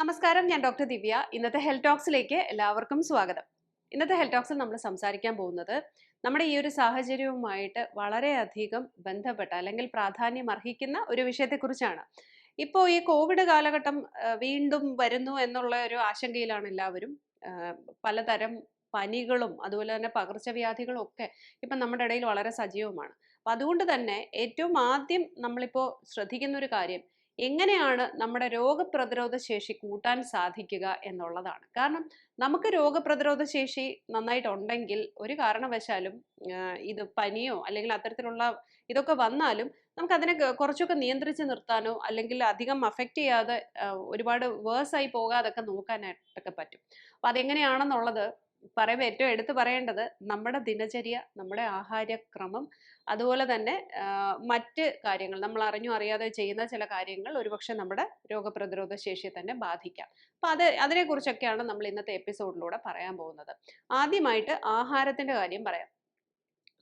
നമസ്കാരം ഞാൻ ഡോക്ടർ ദിവ്യ. ഇന്നത്തെ ഹെൽത്ത് ടോക്സിലേക്ക് എല്ലാവർക്കും സ്വാഗതം. ഇന്നത്തെ ഹെൽത്ത് ടോക്സിൽ നമ്മൾ സംസാരിക്കാൻ പോകുന്നത് നമ്മുടെ ഈ ഒരു സാഹചര്യവുമായിട്ട് വളരെയധികം ബന്ധപ്പെട്ട അല്ലെങ്കിൽ പ്രാധാന്യം അർഹിക്കുന്ന ഒരു വിഷയത്തെക്കുറിച്ചാണ്. ഇപ്പോൾ ഈ കോവിഡ് കാലഘട്ടം വീണ്ടും വരുന്നു എന്നുള്ള ഒരു ആശങ്കയിലാണ് എല്ലാവരും. പലതരം പനികളും അതുപോലെ തന്നെ പകർച്ചവ്യാധികളും ഒക്കെ ഇപ്പം നമ്മുടെ ഇടയിൽ വളരെ സജീവമാണ്. അപ്പം അതുകൊണ്ട് തന്നെ ഏറ്റവും ആദ്യം നമ്മളിപ്പോൾ ശ്രദ്ധിക്കുന്ന ഒരു കാര്യം എങ്ങനെയാണ് നമ്മുടെ രോഗപ്രതിരോധ ശേഷി കൂട്ടാൻ സാധിക്കുക എന്നുള്ളതാണ്. കാരണം നമുക്ക് രോഗപ്രതിരോധ ശേഷി നന്നായിട്ടുണ്ടെങ്കിൽ ഒരു കാരണവശാലും ഇത് പനിയോ അല്ലെങ്കിൽ അത്തരത്തിലുള്ള ഇതൊക്കെ വന്നാലും നമുക്ക് അതിനെ കുറച്ചൊക്കെ നിയന്ത്രിച്ച് നിർത്താനോ അല്ലെങ്കിൽ അധികം അഫക്റ്റ് ചെയ്യാതെ ഒരുപാട് വേഴ്സായി പോകാതൊക്കെ നോക്കാനായിട്ടൊക്കെ പറ്റും. അപ്പം അതെങ്ങനെയാണെന്നുള്ളത് പറയുമ്പോൾ ഏറ്റവും എടുത്തു പറയേണ്ടത് നമ്മുടെ ദിനചര്യ നമ്മുടെ ആഹാരക്രമം അതുപോലെ തന്നെ മറ്റ് കാര്യങ്ങൾ. നമ്മൾ അറിഞ്ഞോ അറിയാതെ ചെയ്യുന്ന ചില കാര്യങ്ങൾ ഒരുപക്ഷെ നമ്മുടെ രോഗപ്രതിരോധ ശേഷിയെ തന്നെ ബാധിക്കാം. അപ്പം അത് അതിനെക്കുറിച്ചൊക്കെയാണ് നമ്മൾ ഇന്നത്തെ എപ്പിസോഡിലൂടെ പറയാൻ പോകുന്നത്. ആദ്യമായിട്ട് ആഹാരത്തിന്റെ കാര്യം പറയാം.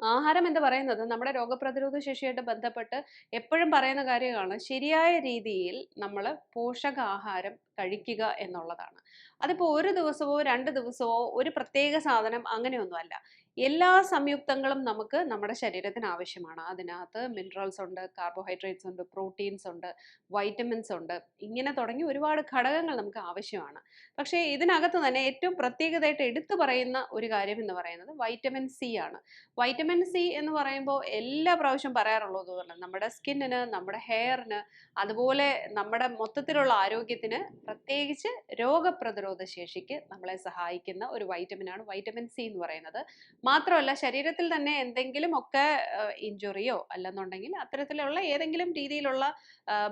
ആഹാരം എന്ന് പറയുന്നത് നമ്മുടെ രോഗപ്രതിരോധ ശേഷിയായിട്ട് ബന്ധപ്പെട്ട് എപ്പോഴും പറയുന്ന കാര്യമാണ് ശരിയായ രീതിയിൽ നമ്മൾ പോഷകാഹാരം കഴിക്കുക എന്നുള്ളതാണ്. അതിപ്പോൾ ഒരു ദിവസമോ രണ്ട് ദിവസമോ ഒരു പ്രത്യേക സാധനം അങ്ങനെയൊന്നുമല്ല. എല്ലാ സംയുക്തങ്ങളും നമുക്ക് നമ്മുടെ ശരീരത്തിന് ആവശ്യമാണ്. അതിനകത്ത് മിനറൽസ് ഉണ്ട് കാർബോഹൈഡ്രേറ്റ്സ് ഉണ്ട് പ്രോട്ടീൻസ് ഉണ്ട് വൈറ്റമിൻസ് ഉണ്ട്. ഇങ്ങനെ തുടങ്ങി ഒരുപാട് ഘടകങ്ങൾ നമുക്ക് ആവശ്യമാണ്. പക്ഷേ ഇതിനകത്ത് തന്നെ ഏറ്റവും പ്രത്യേകതയായിട്ട് എടുത്തു പറയുന്ന ഒരു കാര്യം എന്ന് പറയുന്നത് വൈറ്റമിൻ സി ആണ്. വൈറ്റമിൻ സി എന്ന് പറയുമ്പോൾ എല്ലാ പ്രാവശ്യം പറയാറുള്ളത് പോലെ നമ്മുടെ സ്കിന്നിന് നമ്മുടെ ഹെയറിന് അതുപോലെ നമ്മുടെ മൊത്തത്തിലുള്ള ആരോഗ്യത്തിന് പ്രത്യേകിച്ച് രോഗപ്രതിരോധ ശേഷിക്ക് നമ്മളെ സഹായിക്കുന്ന ഒരു വൈറ്റമിനാണ് വൈറ്റമിൻ സി എന്ന് പറയുന്നത്. മാത്രമല്ല ശരീരത്തിൽ തന്നെ എന്തെങ്കിലും ഒക്കെ ഇഞ്ചുറിയോ അല്ലെന്നുണ്ടെങ്കിൽ അത്തരത്തിലുള്ള ഏതെങ്കിലും രീതിയിലുള്ള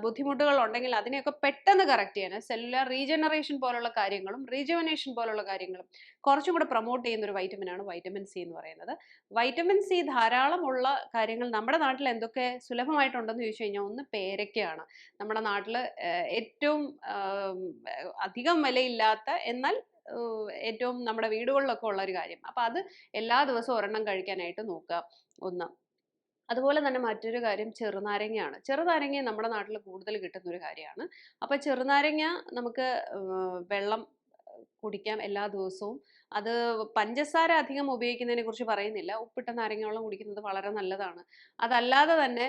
ബുദ്ധിമുട്ടുകൾ ഉണ്ടെങ്കിൽ അതിനെയൊക്കെ പെട്ടെന്ന് കറക്റ്റ് ചെയ്യാൻ സെല്ലുലാർ റീജനറേഷൻ പോലുള്ള കാര്യങ്ങളും റീജുവനേഷൻ പോലുള്ള കാര്യങ്ങളും കുറച്ചും കൂടെ പ്രൊമോട്ട് ചെയ്യുന്ന ഒരു വൈറ്റമിനാണ് വൈറ്റമിൻ സി എന്ന് പറയുന്നത്. വൈറ്റമിൻ സി ധാരാളമുള്ള കാര്യങ്ങൾ നമ്മുടെ നാട്ടിൽ എന്തൊക്കെ സുലഭമായിട്ടുണ്ടെന്ന് ചോദിച്ചു കഴിഞ്ഞാൽ ഒന്ന് പേരക്കയാണ് നമ്മുടെ നാട്ടിൽ ഏറ്റവും അധികം വിലയില്ലാത്ത എന്നാൽ ഏറ്റവും നമ്മുടെ വീടുകളിലൊക്കെ ഉള്ള ഒരു കാര്യം. അപ്പം അത് എല്ലാ ദിവസവും ഒരെണ്ണം കഴിക്കാനായിട്ട് നോക്കുക ഒന്ന്. അതുപോലെ തന്നെ മറ്റൊരു കാര്യം ചെറുനാരങ്ങയാണ്. ചെറുനാരങ്ങ നമ്മുടെ നാട്ടിൽ കൂടുതൽ കിട്ടുന്ന ഒരു കാര്യമാണ്. അപ്പോൾ ചെറുനാരങ്ങ നമുക്ക് വെള്ളം കുടിക്കാം എല്ലാ ദിവസവും. അത് പഞ്ചസാര അധികം ഉപയോഗിക്കുന്നതിനെ കുറിച്ച് പറയുന്നില്ല. ഉപ്പിട്ട നാരങ്ങ വെള്ളം കുടിക്കുന്നത് വളരെ നല്ലതാണ്. അതല്ലാതെ തന്നെ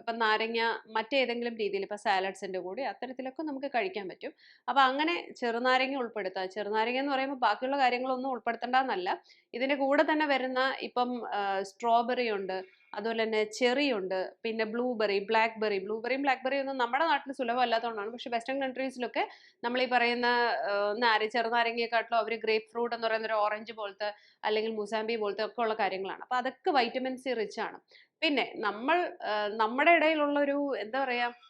ഇപ്പം നാരങ്ങ മറ്റേതെങ്കിലും രീതിയിൽ ഇപ്പം സാലഡ്സിന്റെ കൂടെ അത്തരത്തിലൊക്കെ നമുക്ക് കഴിക്കാൻ പറ്റും. അപ്പം അങ്ങനെ ചെറുനാരങ്ങ ഉൾപ്പെടുത്തുക ചെറുനാരങ്ങ എന്ന് പറയുമ്പോൾ ബാക്കിയുള്ള കാര്യങ്ങളൊന്നും ഉൾപ്പെടുത്തേണ്ടെന്നല്ല ഇതിന്റെ കൂടെ തന്നെ വരുന്ന ഇപ്പം സ്ട്രോബെറി ഉണ്ട്. അതുപോലെ തന്നെ ചെറി ഉണ്ട് പിന്നെ ബ്ലൂബെറി ബ്ലാക്ക് ബെറി ബ്ലൂബെറിയും ബ്ലാക്ക് ബെറിയും ഒന്നും നമ്മുടെ നാട്ടിൽ സുലഭമല്ലാത്തതുകൊണ്ടാണ്. പക്ഷെ വെസ്റ്റേൺ കൺട്രീസിലൊക്കെ നമ്മൾ ഈ പറയുന്ന നാര ചെറുനാരങ്ങയെക്കാട്ടിലും അവർ ഗ്രേപ്പ് ഫ്രൂട്ട് എന്ന് പറയുന്ന ഒരു ഓറഞ്ച് പോലത്തെ അല്ലെങ്കിൽ മുസാമ്പി പോലത്തെ ഒക്കെ ഉള്ള കാര്യങ്ങളാണ്. അപ്പോൾ അതൊക്കെ വൈറ്റമിൻ സി റിച്ച് ആണ്. പിന്നെ നമ്മൾ നമ്മുടെ ഇടയിലുള്ള ഒരു എന്താ പറയുക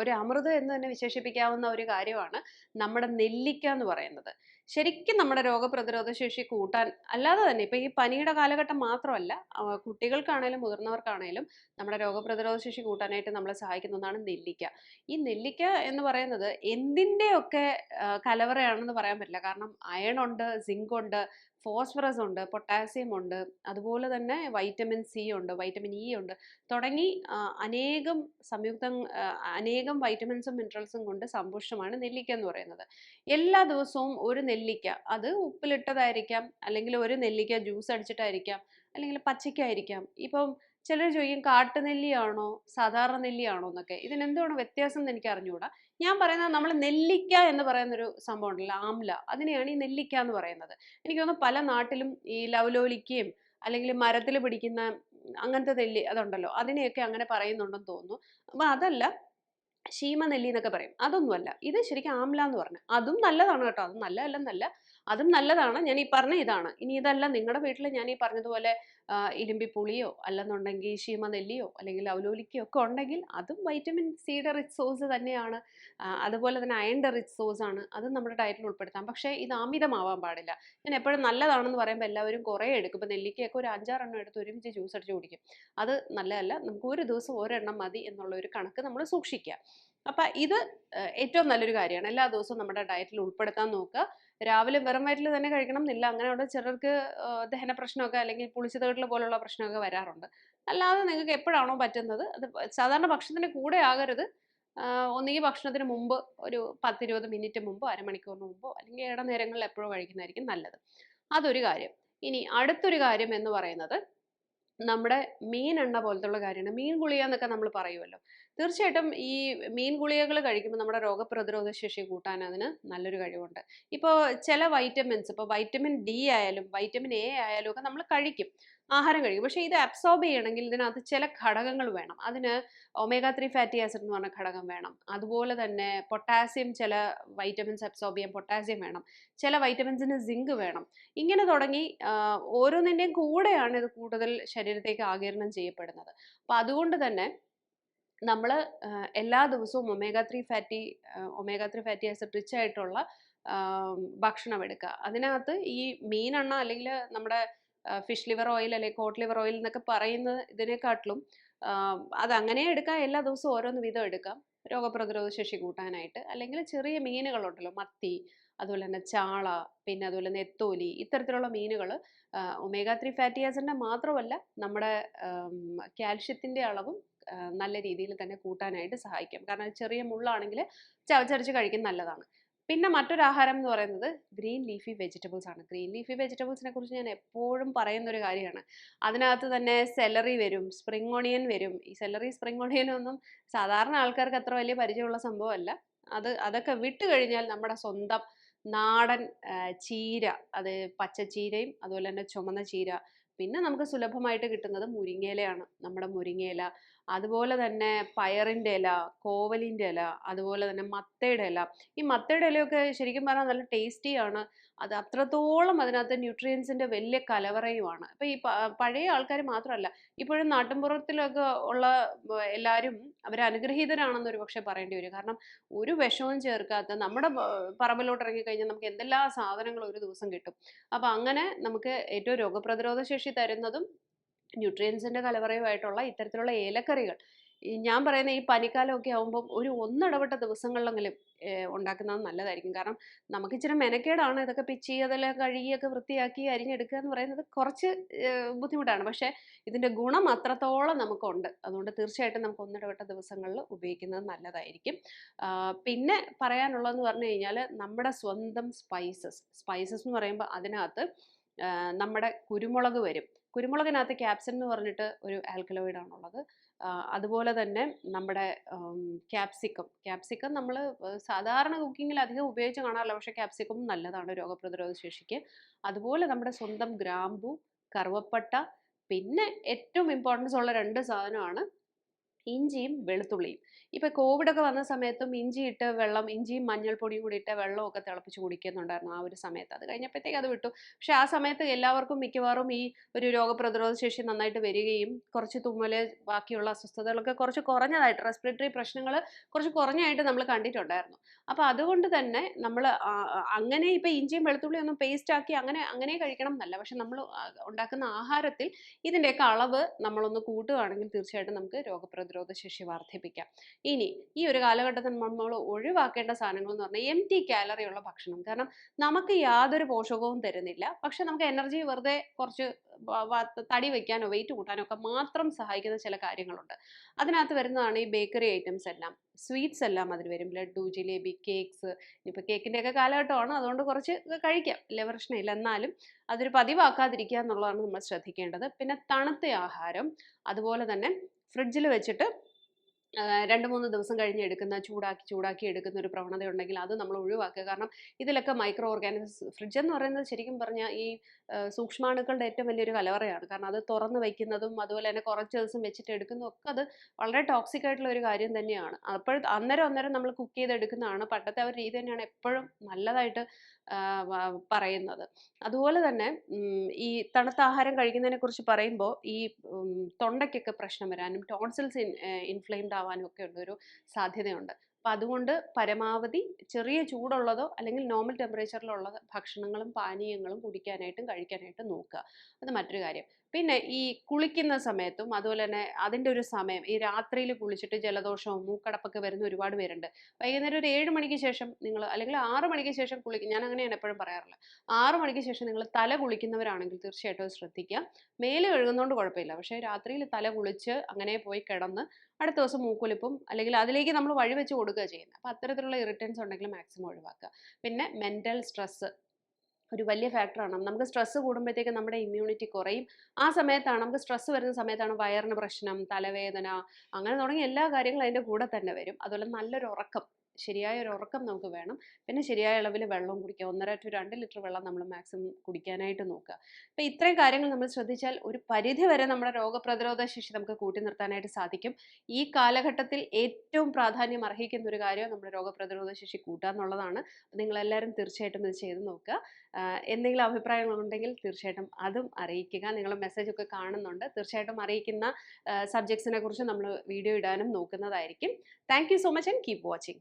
ഒരു അമൃത് എന്ന് തന്നെ വിശേഷിപ്പിക്കാവുന്ന ഒരു കാര്യമാണ് നമ്മുടെ നെല്ലിക്ക എന്ന് പറയുന്നത്. ശരിക്കും നമ്മുടെ രോഗപ്രതിരോധ ശേഷി കൂട്ടാൻ അല്ലാതെ തന്നെ ഇപ്പൊ ഈ പനിയുടെ കാലഘട്ടം മാത്രമല്ല കുട്ടികൾക്കാണേലും മുതിർന്നവർക്കാണേലും നമ്മുടെ രോഗപ്രതിരോധ ശേഷി കൂട്ടാനായിട്ട് നമ്മളെ സഹായിക്കുന്ന ഒന്നാണ് നെല്ലിക്ക. ഈ നെല്ലിക്ക എന്ന് പറയുന്നത് എന്തിന്റെയൊക്കെ കലവറയാണെന്ന് പറയാൻ പറ്റില്ല. കാരണം അയൺ ഉണ്ട് സിങ്ക് ഉണ്ട് ഫോസ്ഫറസ് ഉണ്ട് പൊട്ടാസ്യം ഉണ്ട് അതുപോലെ തന്നെ വൈറ്റമിൻ സി ഉണ്ട് വൈറ്റമിൻ ഇ ഉണ്ട്. തുടങ്ങി അനേകം സംയുക്ത അനേകം വൈറ്റമിൻസും മിനറൽസും കൊണ്ട് സമ്പുഷ്ടമാണ് നെല്ലിക്ക എന്ന് പറയുന്നത്. എല്ലാ ദിവസവും ഒരു നെല്ലിക്ക അത് ഉപ്പിലിട്ടതായിരിക്കാം അല്ലെങ്കിൽ ഒരു നെല്ലിക്ക ജ്യൂസ് അടിച്ചിട്ടായിരിക്കാം അല്ലെങ്കിൽ പച്ചയ്ക്കായിരിക്കാം ഇപ്പം ചിലർ ചോദിക്കും കാട്ടുനെല്ലിയാണോ സാധാരണ നെല്ലിയാണോ എന്നൊക്കെ. ഇതിനെന്താണ് വ്യത്യാസം എന്ന് എനിക്ക് അറിഞ്ഞുകൂടാ. ഞാൻ പറയുന്നത് നമ്മൾ നെല്ലിക്ക എന്ന് പറയുന്നൊരു സംഭവം ഉണ്ടല്ലോ ആംല. അതിനെയാണ് ഈ നെല്ലിക്ക എന്ന് പറയുന്നത്. എനിക്ക് തോന്നുന്നു പല നാട്ടിലും ഈ ലവലോലിക്കയും അല്ലെങ്കിൽ മരത്തിൽ പിടിക്കുന്ന അങ്ങനത്തെ നെല്ലി അതുണ്ടല്ലോ അതിനെയൊക്കെ അങ്ങനെ പറയുന്നുണ്ടെന്ന് തോന്നുന്നു. അപ്പം അതല്ല ശീമനെല്ലി എന്നൊക്കെ പറയും. അതൊന്നുമല്ല. ഇത് ശരിക്കും ആംല എന്ന് പറഞ്ഞു. അതും നല്ലതാണ് കേട്ടോ. അത് നല്ലതല്ലെന്നല്ല. അതും നല്ലതാണ്. ഞാൻ ഈ പറഞ്ഞ ഇതാണ്. ഇനി ഇതല്ല നിങ്ങളുടെ വീട്ടിൽ ഞാൻ ഈ പറഞ്ഞതുപോലെ ഇരുമ്പി പുളിയോ അല്ലെന്നുണ്ടെങ്കിൽ ശീമനെല്ലിയോ അല്ലെങ്കിൽ ഔലോലിക്കയോ ഒക്കെ ഉണ്ടെങ്കിൽ അതും വൈറ്റമിൻ സിയുടെ റിച്ച് സോഴ്സ് തന്നെയാണ്. അതുപോലെ തന്നെ അയണിന്റെ റിച്ച് സോഴ്സ് ആണ്. അതും നമ്മുടെ ഡയറ്റിൽ ഉൾപ്പെടുത്താം. പക്ഷേ ഇത് അമിതമാവാൻ പാടില്ല. ഞാൻ എപ്പോഴും നല്ലതാണെന്ന് പറയുമ്പോൾ എല്ലാവരും കുറേ എടുക്കും. ഇപ്പോൾ നെല്ലിക്കയൊക്കെ ഒരു അഞ്ചാറെണ്ണം എടുത്ത് ഒരുമിച്ച് ജ്യൂസ് അടിച്ച് കുടിക്കും. അത് നല്ലതല്ല. നമുക്ക് ഒരു ദിവസം ഒരെണ്ണം മതി എന്നുള്ള ഒരു കണക്ക് നമ്മൾ സൂക്ഷിക്കുക. അപ്പം ഇത് ഏറ്റവും നല്ലൊരു കാര്യമാണ്. എല്ലാ ദിവസവും നമ്മുടെ ഡയറ്റിൽ ഉൾപ്പെടുത്താൻ നോക്കുക. രാവിലെ വെറും വയറ്റിൽ തന്നെ കഴിക്കണം. എന്നില്ല അങ്ങനെയുള്ള ചിലർക്ക് ദഹന പ്രശ്നമൊക്കെ അല്ലെങ്കിൽ പുളിച്ചതേട്ടിൽ പോലുള്ള പ്രശ്നമൊക്കെ വരാറുണ്ട്. അല്ലാതെ നിങ്ങൾക്ക് എപ്പോഴാണോ പറ്റുന്നത് അത് സാധാരണ ഭക്ഷണത്തിന് കൂടെ ആകരുത്. ഒന്നുകിൽ ഭക്ഷണത്തിന് മുമ്പ് ഒരു പത്തിരുപത് മിനിറ്റ് മുമ്പോ അരമണിക്കൂറിന് മുമ്പോ അല്ലെങ്കിൽ ഇടനേരങ്ങളിൽ എപ്പോഴും കഴിക്കുന്നതായിരിക്കും നല്ലത്. അതൊരു കാര്യം. ഇനി അടുത്തൊരു കാര്യം എന്ന് പറയുന്നത് നമ്മുടെ മീൻ എണ്ണ പോലത്തുള്ള കാര്യമാണ്. മീൻ ഗുളിക എന്നൊക്കെ നമ്മൾ പറയുമല്ലോ. തീർച്ചയായിട്ടും ഈ മീൻ ഗുളികകൾ കഴിക്കുമ്പോൾ നമ്മുടെ രോഗപ്രതിരോധ ശേഷി കൂട്ടാൻ അതിന് നല്ലൊരു കഴിവുണ്ട്. ഇപ്പോൾ ചില വൈറ്റമിൻസ് ഇപ്പോൾ വൈറ്റമിൻ ഡി ആയാലും വൈറ്റമിൻ എ ആയാലും ഒക്കെ നമ്മൾ കഴിക്കും. ആഹാരം കഴിക്കും. പക്ഷേ ഇത് അബ്സോർബ് ചെയ്യണമെങ്കിൽ ഇതിനകത്ത് ചില ഘടകങ്ങൾ വേണം. അതിന് ഒമേഗ ത്രീ ഫാറ്റി ആസിഡ് എന്ന് പറഞ്ഞ ഘടകം വേണം. അതുപോലെ തന്നെ പൊട്ടാസ്യം ചില വൈറ്റമിൻസ് അബ്സോർബ് ചെയ്യാൻ പൊട്ടാസ്യം വേണം. ചില വൈറ്റമിൻസിന് സിങ്ക് വേണം. ഇങ്ങനെ തുടങ്ങി ഓരോന്നിന്റെയും കൂടെയാണ് ഇത് കൂടുതൽ ശരീരത്തേക്ക് ആകിരണം ചെയ്യപ്പെടുന്നത്. അപ്പോൾ അതുകൊണ്ട് തന്നെ നമ്മൾ എല്ലാ ദിവസവും omega three fatty omega three fatty acid rich ആയിട്ടുള്ള ഭക്ഷണം എടുക്കുക. അതിനകത്ത് ഈ മീനെണ്ണ അല്ലെങ്കിൽ നമ്മുടെ ഫിഷ് ലിവർ ഓയിൽ അല്ലെങ്കിൽ കോട്ട് ലിവർ ഓയിൽ എന്നൊക്കെ പറയുന്ന ഇതിനെക്കാട്ടിലും അതങ്ങനെ എടുക്കാം എല്ലാ ദിവസവും ഓരോന്ന് വീതം എടുക്കാം. രോഗപ്രതിരോധ ശേഷി കൂട്ടാനായിട്ട്. അല്ലെങ്കിൽ ചെറിയ മീനുകളുണ്ടല്ലോ മത്തി അതുപോലെ തന്നെ ചാള പിന്നെ അതുപോലെ നെത്തോലി ഇത്തരത്തിലുള്ള മീനുകൾ ഒമേഗ ത്രീ ഫാറ്റി ആസിഡിന്റെ മാത്രമല്ല നമ്മുടെ കാൽഷ്യത്തിന്റെ അളവും നല്ല രീതിയിൽ തന്നെ കൂട്ടാനായിട്ട് സഹായിക്കും. കാരണം ചെറിയ മുള്ളാണെങ്കിൽ ചവച്ചരച്ച് കഴിക്കുന്നത് നല്ലതാണ്. പിന്നെ മറ്റൊരു ആഹാരം എന്ന് പറയുന്നത് ഗ്രീൻ ലീഫി വെജിറ്റബിൾസ് ആണ്. ഗ്രീൻ ലീഫി വെജിറ്റബിൾസിനെ കുറിച്ച് ഞാൻ എപ്പോഴും പറയുന്ന ഒരു കാര്യമാണ്. അതിനകത്ത് തന്നെ സെലറി വരും സ്പ്രിംഗ് ഓണിയൻ വരും. ഈ സെലറി സ്പ്രിംഗ് ഓണിയൻ ഒന്നും സാധാരണ ആൾക്കാർക്ക് അത്ര വലിയ പരിചയമുള്ള സംഭവമല്ല. അത് അതൊക്കെ വിട്ട് കഴിഞ്ഞാൽ നമ്മുടെ സ്വന്തം നാടൻ ചീര അത് പച്ചച്ചീരയും അതുപോലെ തന്നെ ചുമന്ന ചീര. പിന്നെ നമുക്ക് സുലഭമായിട്ട് കിട്ടുന്നത് മുരിങ്ങയിലയാണ്. നമ്മുടെ മുരിങ്ങയില അതുപോലെ തന്നെ പയറിന്റെ ഇല കോവലിന്റെ ഇല അതുപോലെ തന്നെ മത്തയുടെ ഇല. ഈ മത്തയുടെ ഇലയൊക്കെ ശരിക്കും പറഞ്ഞാൽ നല്ല ടേസ്റ്റിയാണ് അത് അത്രത്തോളം അതിനകത്ത് ന്യൂട്രിയൻസിന്റെ വലിയ കലവറയുമാണ്. അപ്പോൾ ഈ പഴയ ആൾക്കാർ മാത്രമല്ല ഇപ്പോഴും നാട്ടിൻപുറത്തിലൊക്കെ ഉള്ള എല്ലാവരും അവർ അനുഗ്രഹീതരാണെന്ന് ഒരു പക്ഷേ പറയേണ്ടി വരും. കാരണം ഒരു വിഷവും ചേർക്കാത്ത നമ്മുടെ പറമ്പിലോട്ട് ഇറങ്ങിക്കഴിഞ്ഞാൽ നമുക്ക് എന്തെല്ലാം സാധനങ്ങൾ ഒരു ദിവസം കിട്ടും. അപ്പോൾ അങ്ങനെ നമുക്ക് ഏറ്റവും രോഗപ്രതിരോധ ശേഷി തരുന്നതും ന്യൂട്രിയൻസിന്റെ കലവറയുമായിട്ടുള്ള ഇത്തരത്തിലുള്ള ഏലക്കറികൾ. ഞാൻ പറയുന്ന ഈ പനിക്കാലമൊക്കെ ആകുമ്പോൾ ഒരു ഒന്നിടവിട്ട ദിവസങ്ങളിലെങ്കിലും ഉണ്ടാക്കുന്നത് നല്ലതായിരിക്കും. കാരണം നമുക്ക് ഇച്ചിരി മെനക്കേടാണ് ഇതൊക്കെ പിച്ചി അതെല്ലാം കഴുകിയൊക്കെ വൃത്തിയാക്കി അരിഞ്ഞെടുക്കുക എന്ന് പറയുന്നത് കുറച്ച് ബുദ്ധിമുട്ടാണ്. പക്ഷേ ഇതിന്റെ ഗുണം അത്രത്തോളം നമുക്കുണ്ട്. അതുകൊണ്ട് തീർച്ചയായിട്ടും നമുക്ക് ഒന്നിടവിട്ട ദിവസങ്ങളിൽ ഉപയോഗിക്കുന്നത് നല്ലതായിരിക്കും. പിന്നെ പറയാനുള്ളതെന്ന് പറഞ്ഞു കഴിഞ്ഞാൽ നമ്മുടെ സ്വന്തം സ്പൈസസ്. സ്പൈസസ് എന്ന് പറയുമ്പോൾ അതിനകത്ത് നമ്മുടെ കുരുമുളക് വരും. കുരുമുളകിനകത്ത് ക്യാപ്സിൻ എന്ന് പറഞ്ഞിട്ട് ഒരു ആൽക്കലോയിഡ് ആണുള്ളത്. ആ, അതുപോലെ തന്നെ നമ്മുടെ ക്യാപ്സിക്കം. ക്യാപ്സിക്കം നമ്മൾ സാധാരണ കുക്കിങ്ങിൽ അധികം ഉപയോഗിച്ച് കാണാറില്ല. പക്ഷേ ക്യാപ്സിക്കം നല്ലതാണ് രോഗപ്രതിരോധ ശേഷിക്ക്. അതുപോലെ നമ്മുടെ സ്വന്തം ഗ്രാമ്പു കറുവപ്പട്ട പിന്നെ ഏറ്റവും ഇമ്പോർട്ടൻസ് ഉള്ള രണ്ട് സാധനമാണ് ഇഞ്ചിയും വെളുത്തുള്ളിയും. ഇപ്പോൾ കോവിഡൊക്കെ വന്ന സമയത്തും ഇഞ്ചി ഇട്ട് വെള്ളം ഇഞ്ചിയും മഞ്ഞൾപ്പൊടിയും കൂടി ഇട്ട വെള്ളമൊക്കെ തിളപ്പിച്ച് കുടിക്കുന്നുണ്ടായിരുന്നു ആ ഒരു സമയത്ത്. അത് കഴിഞ്ഞപ്പോഴത്തേക്ക് അത് വിട്ടു. പക്ഷെ ആ സമയത്ത് എല്ലാവർക്കും മിക്കവാറും ഈ ഒരു രോഗപ്രതിരോധ ശേഷി നന്നായിട്ട് വരികയും കുറച്ച് തുമ്മൽ ബാക്കിയുള്ള അസ്വസ്ഥതകളൊക്കെ കുറച്ച് കുറഞ്ഞതായിട്ട് റെസ്പിറേറ്ററി പ്രശ്നങ്ങൾ കുറച്ച് കുറഞ്ഞായിട്ട് നമ്മൾ കണ്ടിട്ടുണ്ടായിരുന്നു. അപ്പോൾ അതുകൊണ്ട് തന്നെ നമ്മൾ അങ്ങനെ ഇപ്പൊ ഇഞ്ചിയും വെളുത്തുള്ളിയും ഒന്നും പേസ്റ്റ് ആക്കി അങ്ങനെ അങ്ങനെ കഴിക്കണം എന്നല്ല. പക്ഷെ നമ്മൾ ഉണ്ടാക്കുന്ന ആഹാരത്തിൽ ഇതിന്റെയൊക്കെ അളവ് നമ്മളൊന്ന് കൂട്ടുകയാണെങ്കിൽ തീർച്ചയായിട്ടും നമുക്ക് രോഗപ്രതിരോധ ശേഷി വർദ്ധിപ്പിക്കാം. ഇനി ഈ ഒരു കാലഘട്ടത്തിൽ നമ്മൾ ഒഴിവാക്കേണ്ട സാധനങ്ങൾ എന്ന് പറഞ്ഞാൽ എം ടി കാലറി ഉള്ള ഭക്ഷണം. കാരണം നമുക്ക് യാതൊരു പോഷകവും തരുന്നില്ല. പക്ഷെ നമുക്ക് എനർജി വെറുതെ കുറച്ച് തടി വെക്കാനോ വെയിറ്റ് കൂട്ടാനോ ഒക്കെ മാത്രം സഹായിക്കുന്ന ചില കാര്യങ്ങളുണ്ട്. അതിനകത്ത് വരുന്നതാണ് ഈ ബേക്കറി ഐറ്റംസ് എല്ലാം. സ്വീറ്റ്സ് എല്ലാം അതിൽ വരും. ലഡു ജിലേബി കേക്ക്സ് ഇപ്പോൾ കേക്കിന്റെയൊക്കെ കാലഘട്ടമാണ്. അതുകൊണ്ട് കുറച്ച് കഴിക്കാം. ഇല്ല പ്രശ്നമില്ല. എന്നാലും അതൊരു പതിവാക്കാതിരിക്കുക എന്നുള്ളതാണ് നമ്മൾ ശ്രദ്ധിക്കേണ്ടത്. പിന്നെ തണുത്ത ആഹാരം. അതുപോലെ തന്നെ ഫ്രിഡ്ജിൽ വെച്ചിട്ട് രണ്ട് മൂന്ന് ദിവസം കഴിഞ്ഞ് എടുക്കുന്ന ചൂടാക്കി ചൂടാക്കി എടുക്കുന്ന ഒരു പ്രവണത ഉണ്ടെങ്കിൽ അത് നമ്മൾ ഒഴിവാക്കുക. കാരണം ഇതിലൊക്കെ മൈക്രോ ഓർഗാനിസം ഫ്രിഡ്ജ് എന്ന് പറയുന്നത് ശരിക്കും പറഞ്ഞാൽ ഈ സൂക്ഷ്മാണുക്കളുടെ ഏറ്റവും വലിയൊരു കലവറയാണ്. കാരണം അത് തുറന്ന് വയ്ക്കുന്നതും അതുപോലെ തന്നെ കുറച്ച് ദിവസം വെച്ചിട്ട് എടുക്കുന്നതും ഒക്കെ അത് വളരെ ടോക്സിക് ആയിട്ടുള്ള ഒരു കാര്യം തന്നെയാണ്. അപ്പോൾ അന്നേരം അന്നേരം നമ്മൾ കുക്ക് ചെയ്തെടുക്കുന്നതാണ് പണ്ടത്തെ ഒരു രീതി തന്നെയാണ് എപ്പോഴും നല്ലതായിട്ട് പറയുന്നത്. അതുപോലെ തന്നെ ഈ തണുത്ത ആഹാരം കഴിക്കുന്നതിനെ കുറിച്ച് പറയുമ്പോൾ ഈ തൊണ്ടയ്ക്കൊക്കെ പ്രശ്നം വരാനും ടോൺസിൽസ് ഇൻഫ്ലെയിംഡ് ആവാനും ഒക്കെ ഉള്ളൊരു സാധ്യതയുണ്ട്. അപ്പം അതുകൊണ്ട് പരമാവധി ചെറിയ ചൂടുള്ളതോ അല്ലെങ്കിൽ നോർമൽ ടെമ്പറേച്ചറിലുള്ള ഭക്ഷണങ്ങളും പാനീയങ്ങളും കുടിക്കാനായിട്ടും കഴിക്കാനായിട്ടും നോക്കുക. അത് മറ്റൊരു കാര്യം. പിന്നെ ഈ കുളിക്കുന്ന സമയത്തും അതുപോലെ തന്നെ അതിന്റെ ഒരു സമയം ഈ രാത്രിയിൽ കുളിച്ചിട്ട് ജലദോഷവും മൂക്കടപ്പൊക്കെ വരുന്ന ഒരുപാട് പേരുണ്ട്. വൈകുന്നേരം ഒരു ഏഴ് മണിക്ക് ശേഷം നിങ്ങൾ അല്ലെങ്കിൽ ആറ് മണിക്ക് ശേഷം കുളിക്കും ഞാൻ അങ്ങനെയാണ് എപ്പോഴും പറയാറുള്ളത്. ആറ് മണിക്ക് ശേഷം നിങ്ങൾ തല കുളിക്കുന്നവരാണെങ്കിൽ തീർച്ചയായിട്ടും ശ്രദ്ധിക്കുക. മേൽ കഴുകുന്നതുകൊണ്ട് കുഴപ്പമില്ല. പക്ഷേ രാത്രിയിൽ തല കുളിച്ച് അങ്ങനെ പോയി കിടന്ന് അടുത്ത ദിവസം മൂക്കൊലിപ്പും അല്ലെങ്കിൽ അതിലേക്ക് നമ്മൾ വഴി വെച്ച് കൊടുക്കുക ചെയ്യുന്നത് അപ്പോൾ അത്തരത്തിലുള്ള ഇറിറ്റൻസ് ഉണ്ടെങ്കിൽ മാക്സിമം ഒഴിവാക്കുക. പിന്നെ മെന്റൽ സ്ട്രെസ്സ് ഒരു വലിയ ഫാക്ടറാണ് നമുക്ക് സ്ട്രെസ്സ് കൂടുമ്പോഴത്തേക്ക് നമ്മുടെ ഇമ്മ്യൂണിറ്റി കുറയും. ആ സമയത്താണ് നമുക്ക് സ്ട്രെസ്സ് വരുന്ന സമയത്താണ് വയറിന് പ്രശ്നം തലവേദന അങ്ങനെ തുടങ്ങിയ എല്ലാ കാര്യങ്ങളും അതിന്റെ കൂടെ തന്നെ വരും. അതുപോലെ നല്ലൊരു ഉറക്കം. ശരിയായ ഒരു ഉറക്കം നമുക്ക് വേണം. പിന്നെ ശരിയായ അളവിൽ വെള്ളം കുടിക്കുക. ഒന്നര ടു രണ്ട് ലിറ്റർ വെള്ളം നമ്മൾ മാക്സിമം കുടിക്കാനായിട്ട് നോക്കുക. അപ്പോൾ ഇത്രയും കാര്യങ്ങൾ നമ്മൾ ശ്രദ്ധിച്ചാൽ ഒരു പരിധി വരെ നമ്മുടെ രോഗപ്രതിരോധ ശേഷി നമുക്ക് കൂട്ടി നിർത്താനായിട്ട് സാധിക്കും. ഈ കാലഘട്ടത്തിൽ ഏറ്റവും പ്രാധാന്യം അർഹിക്കുന്ന ഒരു കാര്യം നമ്മുടെ രോഗപ്രതിരോധ ശേഷി കൂട്ടുക എന്നുള്ളതാണ് നിങ്ങളെല്ലാവരും തീർച്ചയായിട്ടും ഇത് ചെയ്ത് നോക്കുക. എന്തെങ്കിലും അഭിപ്രായങ്ങളുണ്ടെങ്കിൽ തീർച്ചയായിട്ടും അതും അറിയിക്കുക. നിങ്ങൾ മെസ്സേജ് ഒക്കെ കാണുന്നുണ്ട്. തീർച്ചയായിട്ടും അറിയിക്കുന്ന സബ്ജക്ട്സിനെ കുറിച്ച് നമ്മൾ വീഡിയോ ഇടാനും നോക്കുന്നതായിരിക്കും. Thank so much and keep watching